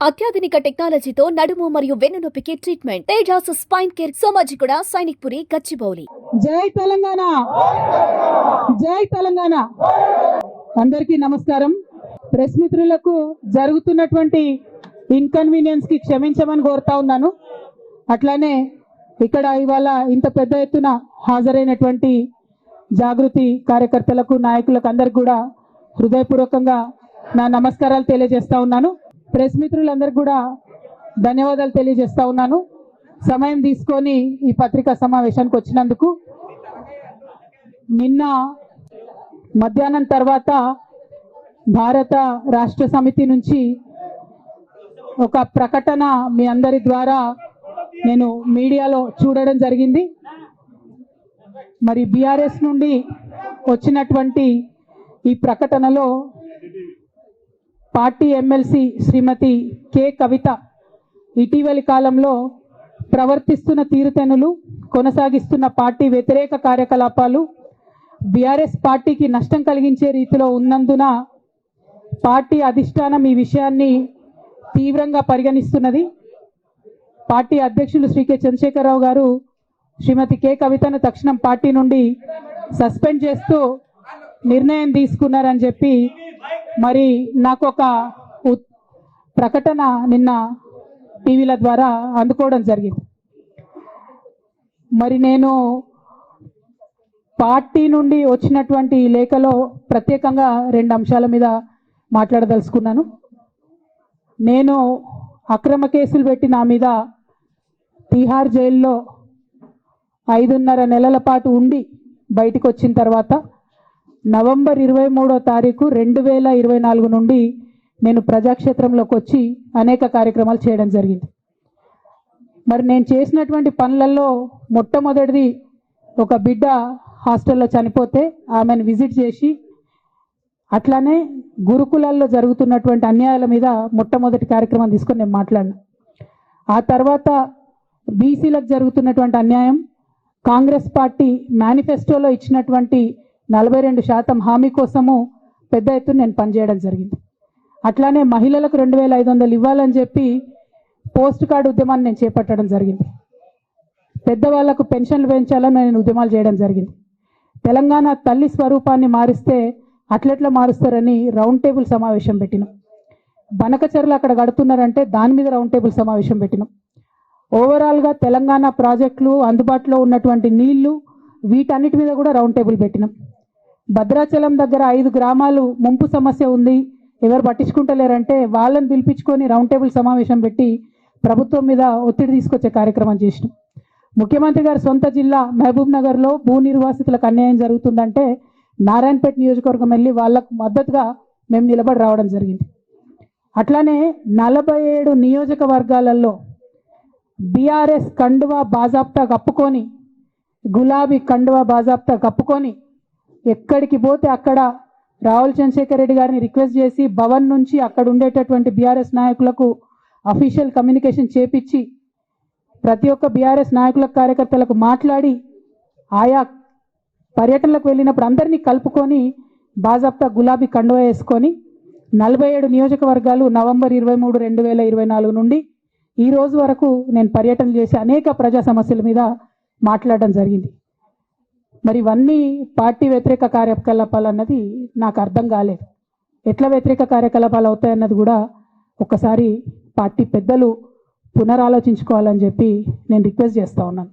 అత్యాధునిక టెక్నాలజీతో నడుము మరియు వెన్నునొప్పికి treatment Tejas spine care Somajiguda Sainikpuri Gachibowli. జై తెలంగాణ! జై తెలంగాణ! అందరికీ నమస్కారం. ప్రెస్ మిత్రులకు జరుగుతున్నటువంటి ఇన్కన్వీనియన్స్కి క్షమించమని కోరుతా ఉన్నాను. అట్లానే ఇక్కడ ఇవాళ ఇంత పెద్ద ఎత్తున హాజరైనటువంటి జాగృతి కార్యకర్తలకు నాయకులకు అందరికి కూడా హృదయపూర్వకంగా నా నమస్కారాలు తెలియజేస్తా ఉన్నాను. ప్రెస్ మిత్రులందరికీ కూడా ధన్యవాదాలు తెలియజేస్తా ఉన్నాను. సమయం తీసుకొని ఈ పత్రికా సమావేశానికి వచ్చినందుకు నిన్న మధ్యాహ్నం తర్వాత భారత రాష్ట్ర సమితి నుంచి ఒక ప్రకటన మీ అందరి ద్వారా నేను మీడియాలో చూడడం జరిగింది. మరి బీఆర్ఎస్ నుండి వచ్చినటువంటి ఈ ప్రకటనలో party MLC Shrimati K. Kavitha ఇటీవలి కాలంలో ప్రవర్తిస్తున్న తీరుతెనులు కొనసాగిస్తున్న పార్టీ వ్యతిరేక కార్యకలాపాలు బీఆర్ఎస్ పార్టీకి నష్టం కలిగించే రీతిలో ఉన్నందున పార్టీ అధిష్టానం ఈ విషయాన్ని తీవ్రంగా పరిగణిస్తున్నది. పార్టీ అధ్యక్షులు శ్రీ కె. చంద్రశేఖరరావు గారు శ్రీమతి కె. కవితను తక్షణం పార్టీ నుండి సస్పెండ్ చేస్తూ నిర్ణయం తీసుకున్నారని చెప్పి మరి నాకు ఒక ఉత్- ప్రకటన నిన్న టీవీల ద్వారా అందుకోవడం జరిగింది. మరి నేను పార్టీ నుండి వచ్చినటువంటి లేఖలో ప్రత్యేకంగా రెండు అంశాల మీద మాట్లాడదలుచుకున్నాను. నేను అక్రమ కేసులు పెట్టి నా మీద తిహార్ జైల్లో ఐదున్నర నెలల పాటు ఉండి బయటికి వచ్చిన తర్వాత నవంబర్ ఇరవై మూడో తారీఖు రెండు వేల ఇరవై నాలుగు నుండి నేను ప్రజాక్షేత్రంలోకి వచ్చి అనేక కార్యక్రమాలు చేయడం జరిగింది. మరి నేను చేసినటువంటి పనులలో మొట్టమొదటిది ఒక బిడ్డ హాస్టల్లో చనిపోతే ఆమెను విజిట్ చేసి అట్లానే గురుకులాల్లో జరుగుతున్నటువంటి అన్యాయాల మీద మొట్టమొదటి కార్యక్రమం తీసుకొని నేను మాట్లాడినా. ఆ తర్వాత బీసీలకు జరుగుతున్నటువంటి అన్యాయం కాంగ్రెస్ పార్టీ మేనిఫెస్టోలో ఇచ్చినటువంటి నలభై రెండు శాతం హామీ కోసము పెద్ద ఎత్తున నేను పనిచేయడం జరిగింది. అట్లానే మహిళలకు రెండు వేల ఐదు వందలు ఇవ్వాలని చెప్పి పోస్ట్ కార్డు ఉద్యమాన్ని నేను చేపట్టడం జరిగింది. పెద్దవాళ్ళకు పెన్షన్లు పెంచాలని నేను ఉద్యమాలు చేయడం జరిగింది. తెలంగాణ తల్లి స్వరూపాన్ని మారిస్తే అట్లెట్లా మారుస్తారని రౌండ్ టేబుల్ సమావేశం పెట్టినాం. బనకచర్లు అక్కడ కడుతున్నారంటే దాని మీద రౌండ్ టేబుల్ సమావేశం పెట్టినాం. ఓవరాల్గా తెలంగాణ ప్రాజెక్టులు అందుబాటులో ఉన్నటువంటి నీళ్ళు వీటన్నిటి మీద కూడా రౌండ్ టేబుల్ పెట్టినాం. భద్రాచలం దగ్గర ఐదు గ్రామాలు ముంపు సమస్య ఉంది. ఎవరు పట్టించుకుంటలేరంటే వాళ్ళని పిలిపించుకొని రౌండ్ టేబుల్ సమావేశం పెట్టి ప్రభుత్వం మీద ఒత్తిడి తీసుకొచ్చే కార్యక్రమం చేసినాం. ముఖ్యమంత్రి గారి సొంత జిల్లా మహబూబ్ నగర్లో భూ నిర్వాసితులకు అన్యాయం జరుగుతుందంటే నారాయణపేట నియోజకవర్గం వెళ్ళి వాళ్ళకు మద్దతుగా మేము నిలబడి రావడం జరిగింది. అట్లానే నలభై ఏడు నియోజకవర్గాలలో బీఆర్ఎస్ కండువా బాజాబ్తా కప్పుకొని గులాబీ కండువా బాజాబ్తా కప్పుకొని ఎక్కడికి పోతే అక్కడ రాహుల్ చంద్రశేఖర్ రెడ్డి గారిని రిక్వెస్ట్ చేసి భవన్ నుంచి అక్కడ ఉండేటటువంటి బీఆర్ఎస్ నాయకులకు అఫీషియల్ కమ్యూనికేషన్ చేపించి ప్రతి ఒక్క బీఆర్ఎస్ నాయకులకు కార్యకర్తలకు మాట్లాడి ఆయా పర్యటనలకు వెళ్ళినప్పుడు అందరినీ కలుపుకొని బాజాప్తా గులాబీ కండువ వేసుకొని నలభై ఏడు నియోజకవర్గాలు నవంబర్ ఇరవై మూడు రెండు వేల ఇరవై నాలుగు నుండి ఈ రోజు వరకు నేను పర్యటన చేసి అనేక ప్రజా సమస్యల మీద మాట్లాడడం జరిగింది. మరి ఇవన్నీ పార్టీ వ్యతిరేక కార్యకలాపాలు అన్నది నాకు అర్థం కాలేదు. ఎట్లా వ్యతిరేక కార్యకలాపాలు అవుతాయన్నది కూడా ఒకసారి పార్టీ పెద్దలు పునరాలోచించుకోవాలని చెప్పి నేను రిక్వెస్ట్ చేస్తూ ఉన్నాను.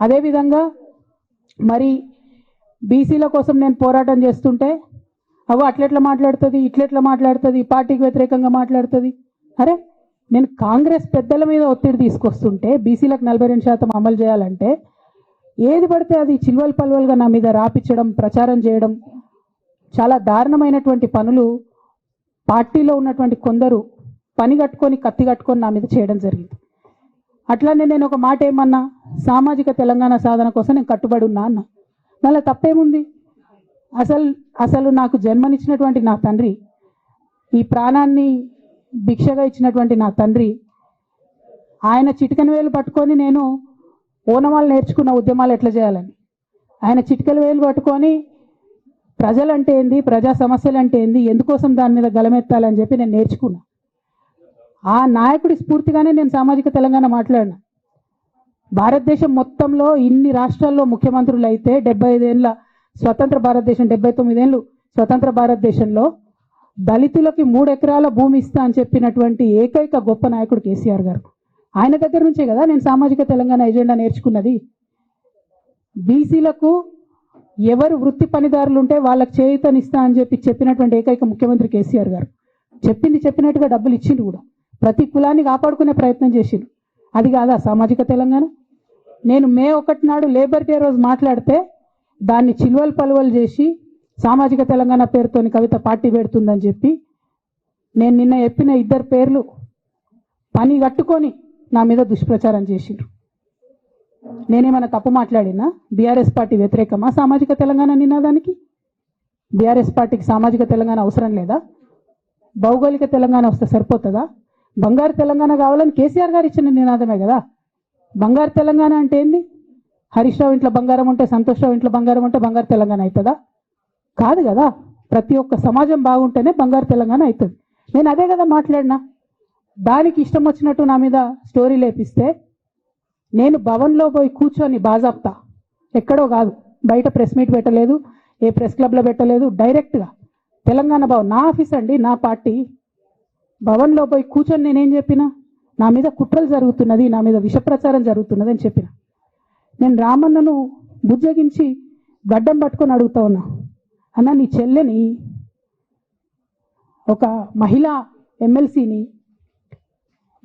అదేవిధంగా మరి బీసీల కోసం నేను పోరాటం చేస్తుంటే అవు అట్లెట్లా మాట్లాడుతుంది ఇట్లెట్లా మాట్లాడుతుంది పార్టీకి వ్యతిరేకంగా మాట్లాడుతుంది? అరే నేను కాంగ్రెస్ పెద్దల మీద ఒత్తిడి తీసుకొస్తుంటే బీసీలకు నలభై రెండు శాతం అమలు చేయాలంటే ఏది పడితే అది చిల్వల్ పల్వల్గా నా మీద రాపించడం ప్రచారం చేయడం చాలా దారుణమైనటువంటి పనులు పార్టీలో ఉన్నటువంటి కొందరు పని కట్టుకొని కత్తి కట్టుకొని నా మీద చేయడం జరిగింది. అట్లానే నేను ఒక మాట ఏమన్నా సామాజిక తెలంగాణ సాధన కోసం నేను కట్టుబడి ఉన్నా అన్న. మళ్ళీ తప్పేముంది? అసలు అసలు నాకు జన్మనిచ్చినటువంటి నా తండ్రి ఈ ప్రాణాన్ని భిక్షగా ఇచ్చినటువంటి నా తండ్రి ఆయన చిటికెన వేలు పట్టుకొని నేను ఓనమాలు నేర్చుకున్న ఉద్యమాలు ఎట్లా చేయాలని? ఆయన చిటికలు వేలు పట్టుకొని ప్రజలంటే ఏంది? ప్రజా సమస్యలు అంటే ఏంది? ఎందుకోసం దాని మీద గలమెత్తాలని చెప్పి నేను నేర్చుకున్నా. ఆ నాయకుడి స్ఫూర్తిగానే నేను సామాజిక తెలంగాణ మాట్లాడినా. భారతదేశం మొత్తంలో ఇన్ని రాష్ట్రాల్లో ముఖ్యమంత్రులు అయితే డెబ్బై ఐదేళ్ళ స్వతంత్ర భారతదేశం డెబ్బై తొమ్మిదేళ్ళు స్వతంత్ర భారతదేశంలో దళితులకి మూడు ఎకరాల భూమి ఇస్తా అని చెప్పినటువంటి ఏకైక గొప్ప నాయకుడు కేసీఆర్ గారు. ఆయన దగ్గర నుంచే కదా నేను సామాజిక తెలంగాణ ఎజెండా నేర్చుకున్నది. బీసీలకు ఎవరు వృత్తి పనిదారులు ఉంటే వాళ్ళకి చేయుతనిస్తా అని చెప్పి చెప్పినటువంటి ఏకైక ముఖ్యమంత్రి కేసీఆర్ గారు. చెప్పింది చెప్పినట్టుగా డబ్బులు ఇచ్చిండు కూడా. ప్రతి కులాన్ని కాపాడుకునే ప్రయత్నం చేసిండు అది కాదా సామాజిక తెలంగాణ? నేను మే ఒకటి నాడు లేబర్ డే రోజు మాట్లాడితే దాన్ని చిలువలు పలువలు చేసి సామాజిక తెలంగాణ పేరుతోని కవిత పార్టీ పెడుతుందని చెప్పి నేను నిన్న చెప్పిన ఇద్దరు పేర్లు పని కట్టుకొని నా మీద దుష్ప్రచారం చేసిండ్రు. నేనేమైనా తప్పు మాట్లాడినా బీఆర్ఎస్ పార్టీ వ్యతిరేకమా? సామాజిక తెలంగాణ నినాదానికి? బీఆర్ఎస్ పార్టీకి సామాజిక తెలంగాణ అవసరం లేదా? భౌగోళిక తెలంగాణ వస్తే సరిపోతుందా? బంగారు తెలంగాణ కావాలని కేసీఆర్ గారు ఇచ్చిన నినాదమే కదా. బంగారు తెలంగాణ అంటే ఏంది? హరీష్ రావు ఇంట్లో బంగారం ఉంటే సంతోష్ రావు ఇంట్లో బంగారం ఉంటే బంగారు తెలంగాణ అవుతుందా? కాదు కదా. ప్రతి ఒక్క సమాజం బాగుంటేనే బంగారు తెలంగాణ అవుతుంది. నేను అదే కదా మాట్లాడినా. దానికి ఇష్టం వచ్చినట్టు నా మీద స్టోరీ లేపిస్తే నేను భవన్లో పోయి కూర్చొని బాజాప్తా. ఎక్కడో కాదు. బయట ప్రెస్ మీట్ పెట్టలేదు. ఏ ప్రెస్ క్లబ్లో పెట్టలేదు. డైరెక్ట్గా తెలంగాణ భవన్. నా ఆఫీస్ అండి నా పార్టీ. భవన్లో పోయి కూర్చొని నేనేం చెప్పిన? నా మీద కుట్రలు జరుగుతున్నది నా మీద విష ప్రచారం జరుగుతున్నది అని చెప్పిన. నేను రామన్నను బుజ్జగించి గడ్డం పట్టుకొని అడుగుతా ఉన్నా. అన్న నీ చెల్లెని ఒక మహిళా ఎమ్మెల్సీని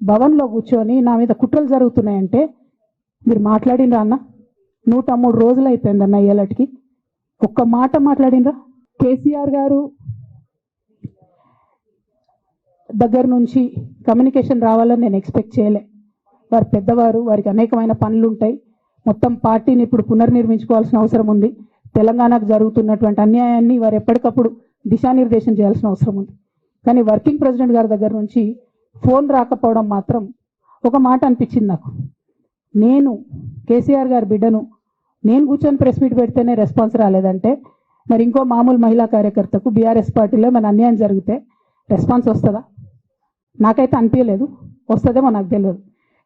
భవన్లో కూర్చొని నా మీద కుట్రలు జరుగుతున్నాయంటే మీరు మాట్లాడినరా అన్న? నూట మూడు రోజులు అయిపోయింది అన్న ఏలటికి. ఒక్క మాట మాట్లాడినరా? కేసీఆర్ గారు దగ్గర నుంచి కమ్యూనికేషన్ రావాలని నేను ఎక్స్పెక్ట్ చేయలే. వారు పెద్దవారు వారికి అనేకమైన పనులు ఉంటాయి మొత్తం పార్టీని ఇప్పుడు పునర్నిర్మించుకోవాల్సిన అవసరం ఉంది. తెలంగాణకు జరుగుతున్నటువంటి అన్యాయాన్ని వారు ఎప్పటికప్పుడు దిశానిర్దేశం చేయాల్సిన అవసరం ఉంది. కానీ వర్కింగ్ ప్రెసిడెంట్ గారి దగ్గర నుంచి ఫోన్ రాకపోవడం మాత్రం ఒక మాట అనిపించింది నాకు. నేను కేసీఆర్ గారి బిడ్డను నేను కూర్చొని ప్రెస్ మీట్ పెడితేనే రెస్పాన్స్ రాలేదంటే మరి ఇంకో మామూలు మహిళా కార్యకర్తకు బీఆర్ఎస్ పార్టీలో మన అన్యాయం జరిగితే రెస్పాన్స్ వస్తుందా? నాకైతే అనిపించలేదు. వస్తుందేమో నాకు తెలియదు.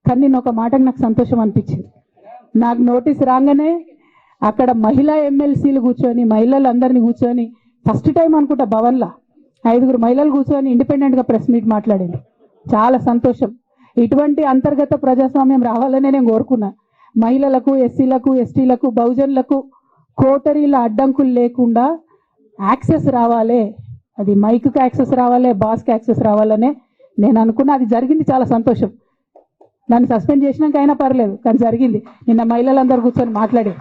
కానీ నేను ఒక మాటకు నాకు సంతోషం అనిపించింది. నాకు నోటీస్ రాగానే అక్కడ మహిళా ఎమ్మెల్సీలు కూర్చొని మహిళలు అందరినీ కూర్చొని ఫస్ట్ టైం అనుకుంటా భవన్లో ఐదుగురు మహిళలు కూర్చొని ఇండిపెండెంట్గా ప్రెస్ మీట్ మాట్లాడింది చాలా సంతోషం. ఇటువంటి అంతర్గత ప్రజాస్వామ్యం రావాలనే నేను కోరుకున్నా. మహిళలకు ఎస్సీలకు ఎస్టీలకు బహుజనులకు కోటరీల అడ్డంకులు లేకుండా యాక్సెస్ రావాలి. అది మైక్కి యాక్సెస్ రావాలి బాస్కి యాక్సెస్ రావాలనే నేను అనుకున్నా. అది జరిగింది చాలా సంతోషం. నన్ను సస్పెండ్ చేసినాక అయినా పర్లేదు కానీ జరిగింది. నిన్న మహిళలందరూ కూర్చొని మాట్లాడారు.